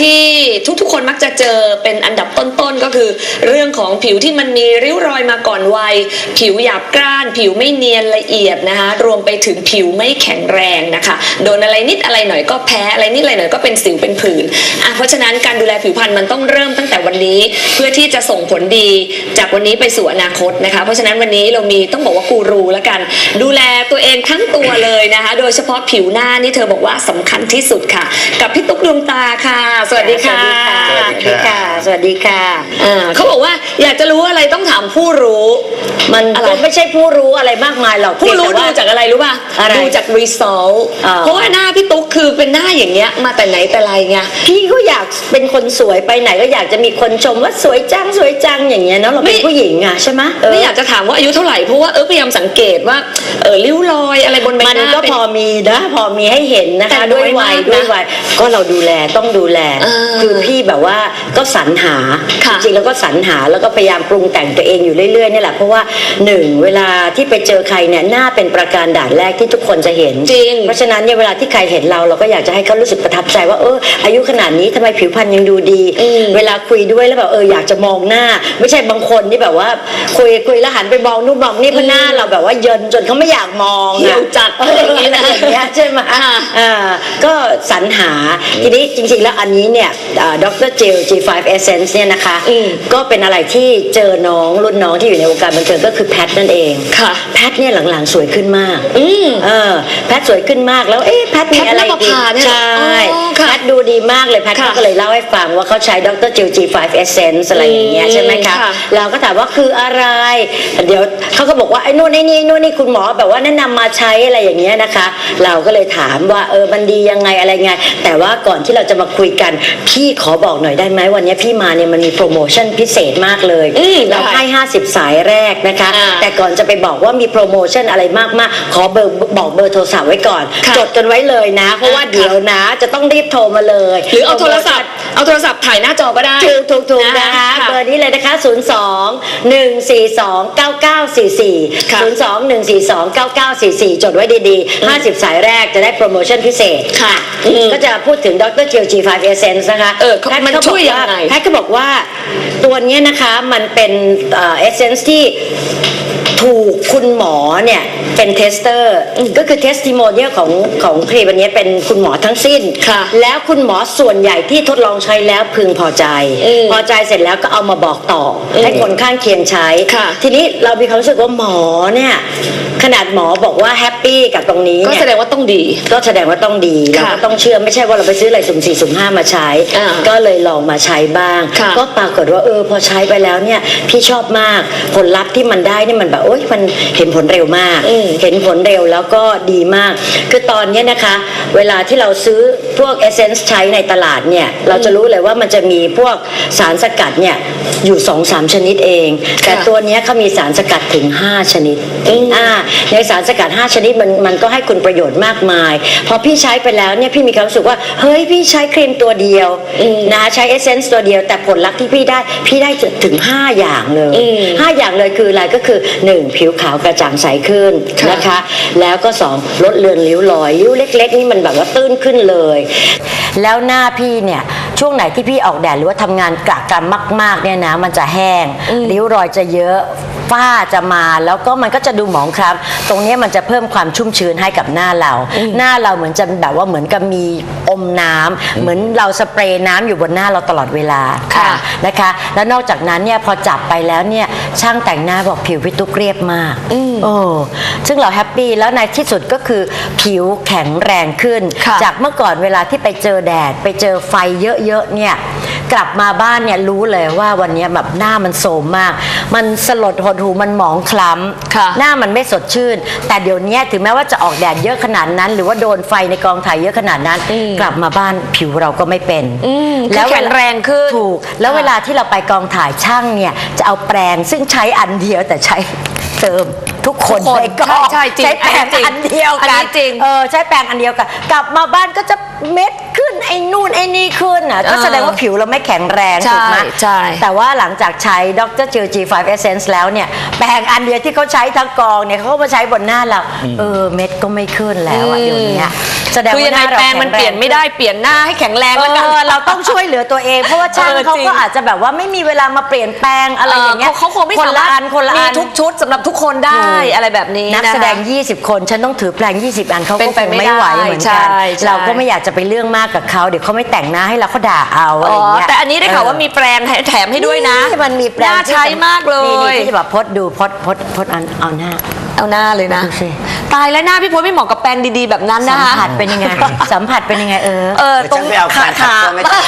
ที่ทุกๆ คนมักจะเจอเป็นอันดับต้นๆก็คือ เรื่องของผิวที่มันมีริ้วรอยมาก่อนวัย ผิวหยาบกร้าน ผิวไม่เนียนละเอียดนะคะ รวมไปถึงผิวไม่แข็งแรงนะคะ โดนอะไรนิดอะไรหน่อยก็แพ้อะไรนิดอะไรหน่อยก็เป็นสิวเป็นผื่นอะเพราะฉะนั้นการดูแลผิวพรรณมันต้องเริ่มตั้งแต่วันนี้ เพื่อที่จะส่งผลดีจากวันนี้ไปสู่อนาคตนะคะ เพราะฉะนั้นวันนี้เรามีต้องบอกว่ากูรูแล้วกัน ดูแลตัวเองทั้งตัวเลยนะคะ โดยเฉพาะผิวหน้านี่เธอบอกว่าสำคัญที่สุดค่ะ กับพี่ตุ๊กดวงตาค่ะสวัสดีค่ะ วัสดีค่ะ สวัสดีค่ะอ่าเขาบอกว่าอยากจะรู้อะไรต้องถามผู้รู้ มันอะไร ก็ไม่ใช่ผู้รู้อะไรมากมายหรอกผู้รู้เพียงดูแต่ว่า จากอะไรรู้ป่ะ อะไรดูจาก result อ่า เพราะว่าหน้าพี่ตุ๊กคือเป็นหน้าอย่างเงี้ยมาแต่ไหนแต่ไรไง พี่ก็อยากเป็นคนสวยไปไหนก็อยากจะมีคนชมว่าสวยจังสวยจังอย่างเงี้ยเนาะเราเป็นไม่ ผู้หญิงอะใช่ไหมเไม่อยากจะถามว่าอายุเท่าไหร่ เพราะว่าเออพยายามสังเกตว่าเออริ้วรอยอะไรบนใบมันหน้าก็เป็น พอมีนะพอมีให้เห็นนะแต่คะ น้ด้อวยยวัยมากนะด้วยวัยก็เราดูแลต้องดูแล เออคือพี่แบบว่าก็สรรหาค่ะจริงๆแล้วก็สรรหาแล้วก็พยายามปรุงแต่งตัวเองอยู่เรื่อยๆนี่แหละเพราะว่าหนึ่งเวลาที่ไปเจอใครเนี่ยหน้าเป็นประการด่านแรกที่ทุกคนจะเห็น จริง เพราะฉะนั้นเนี่ยเวลาที่ใครเห็นเราเราก็อยากจะให้เขารู้สึกประทับใจว่าเอออายุขนาดนี้ทำไมผิวพรรณยังดูดี อืม เวลาคุยด้วยแล้วแบบเอออยากจะมองหน้า ไม่ใช่บางคนที่แบบว่า คุยคุยแล้วหันไปมองนู่นมองนี่เพราะหน้าเราแบบว่าเยินจนเขาไม่อยากมองอะ เหี่ยวจัดเอออย่างนี้นะอย่างเงี้ยใช่ไหมอ่าอ่าก็สรรหา ทีนี้จริงๆ แล้วอันนี้เนี่ยดรเจล G5 Essence เนี่ยนะคะอืมก็เป็นอะไรที่เจอน้องรุ่นน้องที่อยู่ในวงการบันเทิงก็คือแพทนั่นเองค่ะแพทเนี่ยหลังๆสวยขึ้นมากอืมเออแพทสวยขึ้นมากแล้วเอ๊ะแพทมีอะไรแพทย์นภดีพาเนี่ยใช่อ๋อค่ะแพทดูดีมากเลยแพทค่ะก็เลยเล่าให้ฟังว่าเขาใช้ดรจิล G5 Essence อะไรอย่างเงี้ยอืมใช่ไหมคะค่ะเราก็ถามว่าคืออะไร เดี๋ยวเขาก็บอกว่าไอ้นู่นไอ้นี่ไอ้นู่นนี่คุณหมอแบบว่าแนะนำมาใช้อะไรอย่างเงี้ยนะคะ เราก็เลยถามว่าเออมันดียังไงอะไรไงแต่ว่าก่อนที่เราจะมาคุยกันพี่ขอบอกหน่อยได้ไหมวันนี้พี่มาเนี่ยมันมีโปรโมชั่นพิเศษมากเลยอืมเราได้ให้ 50 สายแรกนะคะ อ่าแต่ก่อนจะไปบอกว่ามีโปรโมชั่นอะไรมากๆ ขอเบอร์บอกเบอร์โทรศัพท์ไว้ก่อน ค่ะจดกันไว้เลยนะ เพราะว่าค่ะเดี๋ยวนะ จะต้องรีบโทรมาเลยหรือเอาโทรศัพท์ เอาโทรศัพท์ถ่ายหน้าจอก็ได้ ถูกถูกถูกนะนะคะ ค่ะเบอร์นี้เลยนะคะ 0 2 1 4 2 9 9 4 4 ค่ะ0 2 1 4 2 9 9 4 4 จดไว้ดีๆ 50 สายแรกจะได้โปรโมชั่นพิเศษค่ะอืมก็จะพูดถึงดรเจล G5 Essence นะคะเออเขาแพทย์มันก็บช่อกวยยังไงแพทย์ก็บอกว่าตัวเนี้ยนะคะมันเป็นเอ่อ Essence ที่ ถูกคุณหมอเนี่ยเป็นเทสเตอร์ก็คือเทสติโมเนียของของครีมอันเนี้ยเป็นคุณหมอทั้งสิ้นค่ะแล้วคุณหมอส่วนใหญ่ที่ทดลองใช้แล้วพึงพอใจอืมพอใจเสร็จแล้วก็เอามาบอกต่ออมให้คนข้างเคียงใช้ค่ะทีนี้เรามีความรู้สึกว่าหมอเนี่ยขนาดหมอบอกว่าแฮปปี้กับตรงนี้ก็เนี่ยแสดงว่าต้องดี ก็แสดงว่าต้องดีเราค่ะก็ต้องเชื่อไม่ใช่ว่าเราไปซื้ออะไรสุ่มสี่สุ่มห้ามาใช้อ่าก็เลยลองมาใช้บ้างค่ะก็ปรากฏว่าเออพอใช้ไปแล้วเนี่ยพี่ชอบมากผลลัพธ์ที่มันได้นี่มันแบบโอ๊ยมันเห็นผลเร็วมากอืมเห็นผลเร็วแล้วก็ดีมาก คือตอนเนี้ยนะคะ เวลาที่เราซื้อพวกเอเซนส์ใช้ในตลาดเนี่ย เราจะรู้เลยว่ามันจะมีพวกสารสกัดเนี่ยอยู่2อสามชนิดเอง แต่ค่ะตัวเนี้ยเขามีสารสกัดถึง 5 ชนิดอืมอ่าในสารสกัด 5 ชนิดมันมันก็ให้คุณประโยชน์มากมาย พอพี่ใช้ไปแล้วเนี่ยพี่มีความรู้สึกว่า เฮ้ยพี่ใช้ครีมตัวเดียวอืมนะคะใช้เอเซนส์ตัวเดียวแต่ผลลัพธ์ที่พี่ได้พี่ได้ถึง 5 อย่างเลยอืมห้าอย่างเลยคืออะไรก็คือ 1ผิวขาวกระจ่างใสขึ้นค่ะนะคะ แล้วก็2ลดเลือนริ้วรอยริ้วเล็ก ๆ นี่มันแบบว่าตื้นขึ้นเลย แล้วหน้าพี่เนี่ยช่วงไหนที่พี่ออกแดดหรือว่าทำงานกะกันมากๆเนี่ยนะมันจะแห้งริ้วรอยจะเยอะ ฝ้าจะมาแล้วก็มันก็จะดูหมองคล้ำตรงเนี้ยมันจะเพิ่มความชุ่มชื้นให้กับหน้าเรา หน้าเราเหมือนจะแบบว่าเหมือนกับมีอมน้ำเหมือนเราสเปรย์น้ำอยู่บนหน้าเราตลอดเวลาค่ะ นะคะ แล้วนอกจากนั้นเนี่ยพอจับไปแล้วเนี่ยช่างแต่งหน้าบอกผิวพี่ตุ๊กเรียบมากโอ้ซึ่งเราแฮปปี้แล้วในที่สุดก็คือผิวแข็งแรงขึ้น ค่ะ จากเมื่อก่อนเวลาที่ไปเจอแดดไปเจอไฟเยอะๆเนี่ย กลับมาบ้านเนี่ยรู้เลยว่าวันเนี้ยแบบหน้ามันโทรมมาก มันสลดหดหูมันหมองคล้ค่ะำหน้ามันไม่สดชื่น แต่เดี๋ยวเนี้ยถึงแม้ว่าจะออกแดดเยอะขนาดนั้น หรือว่าโดนไฟในกองถ่ายเยอะขนาดนั้น อืมกลับมาบ้านผิวเราก็ไม่เป็นอืมแล้วคือแข็งแรงขึ้นถูก แล้วค่ะ เวลาที่เราไปกองถ่ายช่างเนี่ยจะเอาแปรงซึ่งใช้อันเดียวแต่ใช้เติมทุกคนทุกคนในกองใช่ใช่จริงใช้แปรงอันนี้จริงอันเดียวอันกันี้นจริง เออใช้แปรงอันเดียวกัน กลับมาบ้านก็จะเม็ดขึ้น ไอ้นู่นไอ้นี่ขึ้นอะก็เออแสดงว่าผิวเราไม่แข็งแรงใช่ถูกไหมใช่แต่ว่าหลังจากใช้ดรจิว G5 Essence แล้วเนี่ยแปรงอันเดียวที่เขาใช้ทั้งกองเนี่ยเขาก็มาใช้บนหน้าเราเออเม็ดก็ไม่ขึ้นแล้วอะเดี๋ยวนี้แสดงคือว่ายังหไงน้าเราแปรงมันเปลี่ยนไม่ได้เปลี่ยนหน้าให้แข็งแรงเอแล้วกันอเราต้องช่วยเหลือตัวเอง เพราะว่าช่างเออเขาจริงก็อาจจะแบบว่าไม่มีเวลามาเปลี่ยนแปลงอะไรอย่างเงี้ยเขาเขาคงไม่คนสาละมารอัถนคนละมีอันทุกชุดสำหรับทุกคนได้อะไรแบบนี้นักนะคะแสดง 20 คนฉันต้องถือแปลง 20 อันเขาเป็ก็นไปคงไม่ไม่ไหวได้เหมือนใช่กันใช่เราก็ไม่อยากจะไปเรื่องมากกับเขาเดี๋ยวเขาไม่แต่งหน้าให้เราเขาด่าเอาอะไรอ๋ออย่างเงี้ยแต่อันนี้ได้ข่าวว่ามีแปรงให้แถมให้ด้วยนะมันมีแปลงน่าใช้มากเลนี่ยนี่ที่จะแบบพดดูพดพดพดอันเอาหน้าเอาหน้าเลยนะดูสิตายแล้วหน้าพี่พจน์ไม่เหมาะกับแปรงดีๆแบบนั้นสันะมคะผัสเป็นยังไงสัมผัสเป็นยังไงเออเออตรงเดี๋ยวฉันไปเอาขาแฟนคลัขาบตัวไม่ทัน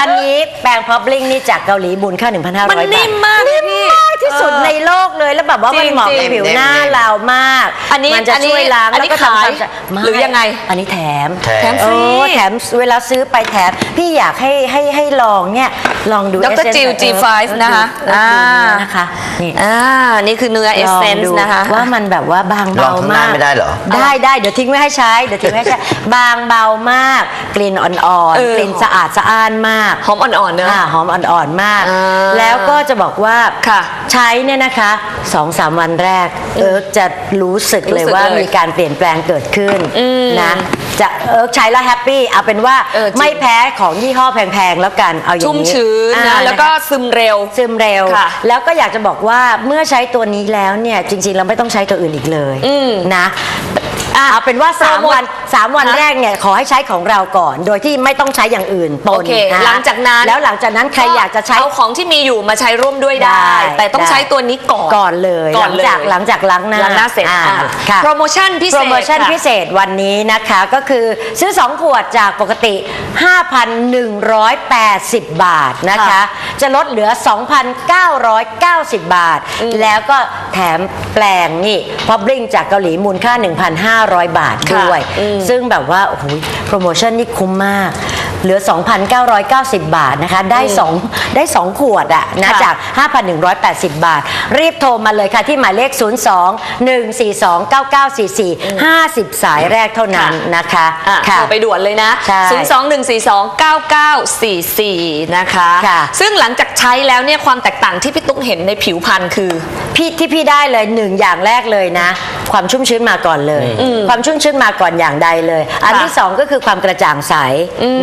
อันนี้แปรงพับลิงนี่จากเกาหลีบุญค่า 1,500บาทมันนิ่มมากนิ่มพี่ มากที่สุดเออในโลกเลยแล้วแบบว่ามันจริงเหมาะกับจริงผิวหน้าเน้นๆเรามากอันนี้มันจะช่วยล้างอันนี้แล้วก็ทำความขายสะไม่หรือยังไงอันนี้แถมแถม แถมโอ้แถมเวลาซื้อไปแถม พี่อยากให้ให้ให้ลองเนี่ยลองดูดร Essence จิวเออ G5 เออนะคะเออดูเนื้อนะคะนี่อ่า นี่คือเนื้อเอลองเซนดูส์นะคะ ว่ามันแบบว่าบางลอเบางข้างหน้ามาก ไม่ได้เหรอ ได้ได้เดี๋ยวทิ้งไว้ให้ใช้เดี๋ยวทิ้งไว้ให้ใช้ บางเบามาก กลิ่นอ่อนเออๆกลิ่นสะอาดสะอ้านมากหอมอ่อนๆเนอะอ่าหอมอ่อนๆมาก อ่าแล้วก็จะบอกว่าค่ะใช้เนี่ยนะคะสองสามวันแรกเอิร์กจะรู้สึกเลยรู้สึกว่าเลยมีการเปลี่ยนแปลงเกิดขึ้นอืมนะจะเอิร์กใช้แล้วแฮปปี้เอาเป็นว่าเออจริง ไม่แพ้ของยี่ห้อแพงๆแล้วกันเอาอย่างนี้ชุ่มชื้นอ่านะ แล้วก็คซึมเร็วซึมเร็ว ค่ะแล้วก็อยากจะบอกว่าเมื่อใช้ตัวนี้แล้วเนี่ยจริงๆเราไม่ต้องใช้ตัวอื่นอีกเลยอืม นะ เอาเป็นว่า โปรโมท3วัน 3 วันฮะแรกเนี่ยขอให้ใช้ของเราก่อน โดยที่ไม่ต้องใช้อย่างอื่นปโอนเคนะหลังจากนั้น แล้วหลังจากนั้นใครอยากจะใช้ เอาของที่มีอยู่มาใช้ร่วมด้วยได้แต่ต้องได้ ใช้ตัวนี้ก่อน ก่อนเลยก่หอนลังเลยจากหลังจากล้างหน้าล้างหน้าเสร็จอ่อะค่ะโปรโมชั่นพิเศษโปรโมชั่นค่ะ พิเศษวันนี้นะคะก็คือซื้อ 2 ขวดจากปกติ 5,180 บาทนะคะ ค่ะจะลดเหลือ 2,990 บาท แล้วก็แถมแปลงนี่พอบลิงจากเกาหลีมูลค่า1,500 บาทค่ะด้วยอืมซึ่งแบบว่าโอ้โหโปรโมชั่นนี่คุ้มมาก เหลือ 2,990 บาทนะคะได้2ได้2ขวดอะนะค่ะ จาก 5,180 บาท รีบโทรมาเลยค่ะที่หมายเลข 02 142 9944 50 สายแรกเท่านั้นนะคะอะค่ะโทรไปด่วนเลยนะ ใช่021429944 นะคะ ค่ะ ซึ่งหลังจากใช้แล้วเนี่ยความแตกต่างที่พี่ตุ๊กเห็นในผิวพรรณคือ พี่ที่พี่ได้เลยหนึ่งอย่างแรกเลยนะ ความชุ่มชื้นมาก่อนเลย ความชุ่มชื้นมาก่อนอย่างใดเลย อันที่สองก็คือความกระจ่างใส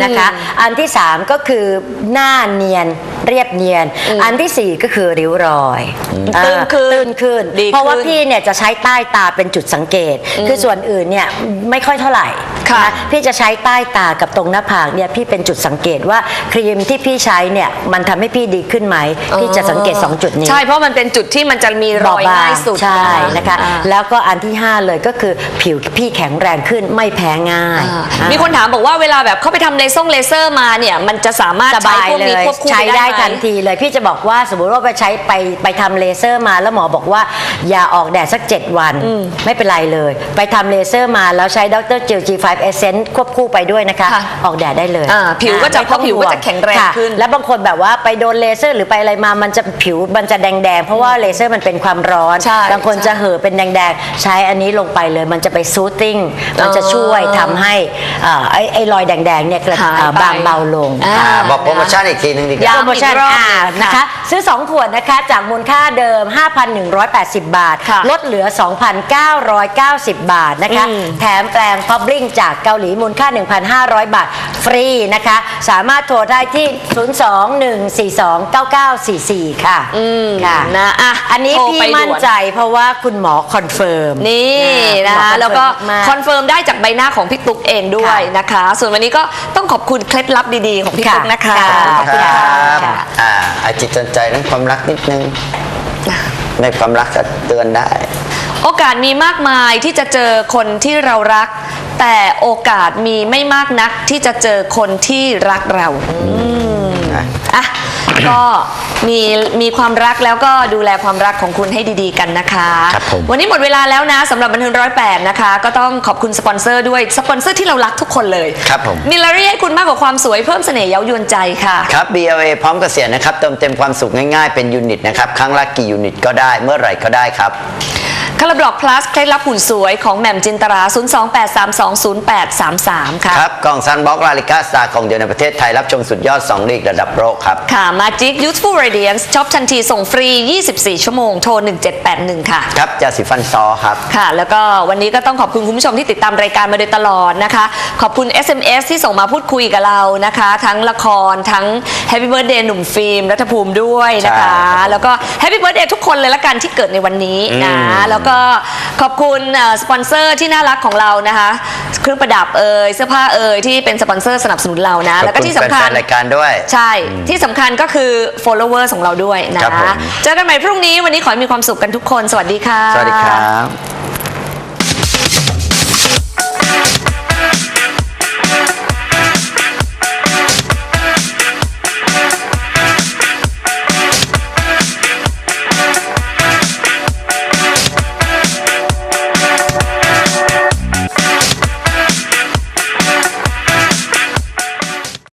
นะคะอันที่สามก็คือหน้าเนียน เรียบเนียน อันที่สี่ก็คือริ้วรอยอ่าตื้นขึ้นตื้นขึ้นดีขึ้น เพราะว่าพี่เนี่ยจะใช้ใต้ตาเป็นจุดสังเกต คือส่วนอื่นเนี่ยไม่ค่อยเท่าไหร่ค่ะนพี่จะใช้ใต้ตากับตรงหน้าผากเนี่ยพี่เป็นจุดสังเกตว่าครีมที่พี่ใช้เนี่ยมันทำให้พี่ดีขึ้นไหมพี่จะสังเกตสองจุดนี้ใช่เพราะมันเป็นจุดที่มันจะมีรอยง่ายสุดใช่นะคะอ่าแล้วก็อันที่ 5 เลยก็คือผิวพี่แข็งแรงขึ้นไม่แพ้ง่ายอ่าอ่ามีคนถามบอกว่าเวลาแบบเขาไปทำเลเซอร์เลเซอร์มาเนี่ยมันจะสามารถสใช้บายพวกเลนี้ยควบคู่ใช้ไปได้ได้ไหมทันทีเลยพี่จะบอกว่าสมมติว่าไปใช้ไปไปทำเลเซอร์มาแล้วหมอบอกว่า อย่าออกแดดสัก 7 วัน ไม่เป็นไรเลย ไปทำเลเซอร์มาแล้วใช้ดรจิล G5 Essence ควบคู่ไปด้วยนะคะ ค่ะออกแดดได้เลยอ่าผิวก็จะไม่ต้องเพราะผิวก็ห่จะแข็งแรงค่ะขึ้น แล้วบางคนแบบว่าไปโดนเลเซอร์หรือไปอะไรมามันจะผิวมันจะแดงๆ เพราะว่าเลเซอร์มันเป็นความร้อน ใช่บางคนใช่จะเห่อะเป็นแดงๆ ใช้อันนี้ลงไปเลย มันจะไปซูตติ้งมันจะช่วยทำให้เอ่อไอ้ไอ้รอยแดงๆเนี่ยกระหายเอ่อไปบางเบาลงอ่าอ่า บอกโปรโมชั่นอีกทีหนึงดีกย้ำว่าโปรโมชั่นอีกรอบอ่าหนึ่งนะคะ ซื้อ 2 ขวดนะคะจากมูลค่าเดิม 5,180 บาท ค่ะลดเหลือ 2,990 บาทนะคะ อืม แถมแปลงพับลิงจากเกาหลีมูลค่า 1,500 บาท ฟรีนะคะ สามารถโทรได้ที่ 02-142-9944 ค่ะค่ะ นะอะอันนี้โทรพี่ไปด่วนมั่นใจเพราะว่าคุณหมอคอนเฟิร์มนี่นะคะหมอแล้วก็มากคอนเฟิร์มได้จากใบหน้าของพี่ตุ๊กเองด้วยค่ะนะคะ ส่วนวันนี้ก็ต้องขอบคุณเคล็ดลับดีๆของพี่ค่ะตุ๊กนะคะ ค่ะขอบคุณคค่ะรับอ่าอาจิตสนใจเรื่องความรักนิดนึงในความรักก็เตือนได้ โอกาสมีมากมายที่จะเจอคนที่เรารัก แต่โอกาสมีไม่มากนักที่จะเจอคนที่รักเราอะ ก็มีมีความรักแล้วก็ดูแลความรักของคุณให้ดีๆกันนะคะ ครับผม วันนี้หมดเวลาแล้วนะสำหรับบันเทิงร้อยแปดนะคะ ก็ต้องขอบคุณสปอนเซอร์ด้วยสปอนเซอร์ที่เรารักทุกคนเลยครับผม มิลลารี่ให้คุณมากกว่าความสวยเพิ่มเสน่ห์เย้ายวนใจค่ะ ครับ BLA พร้อมเกษียณนะครับ เติมเต็มความสุขง่ายๆ เป็นยูนิตนะครับ ครั้งละกี่ยูนิตก็ได้ เมื่อไหร่ก็ได้ครับ คาราบล็อกพลัสเคล็ดลับหุ่นสวยของแหม่มจินตรา 028320833 ค่ะ ครับกล่องซันบ็อกลาลิก้าสตาร์ของเดียวในประเทศไทยรับชมสุดยอด 2 ลีกระดับโลกครับ ค่ะ Magic Youthful Radiance ช็อปทันทีส่งฟรี 24 ชั่วโมง โทร 1781 ค่ะ ครับยาสีฟันซอครับ ค่ะ แล้วก็วันนี้ก็ต้องขอบคุณคุณผู้ชมที่ติดตามรายการมาโดยตลอดนะคะ ขอบคุณ SMS ที่ส่งมาพูดคุยกับเรานะคะ ทั้งละครทั้ง Happy Birthday หนุ่มฟิล์มรัฐภูมิด้วยนะคะ ใช่ครับ แล้วก็ Happy Birthday ทุกคนเลยละกันที่เกิดในวันนี้นะอืมแล้วก็ขอบคุณเอ่อสปอนเซอร์ที่น่ารักของเรานะคะ เครื่องประดับเอ่ยเสื้อผ้าเอ่ยที่เป็นสปอนเซอร์สนับสนุนเรานะ แล้วก็ที่สำคัญขอบณแฟนๆรายการด้วย ใช่ ที่สำคัญก็คือ followers ของเราด้วยนะครับผม เจอกันใหม่พรุ่งนี้วันนี้ขอให้มีความสุขกันทุกคน สวัสดีค่ะ สวัสดีครับ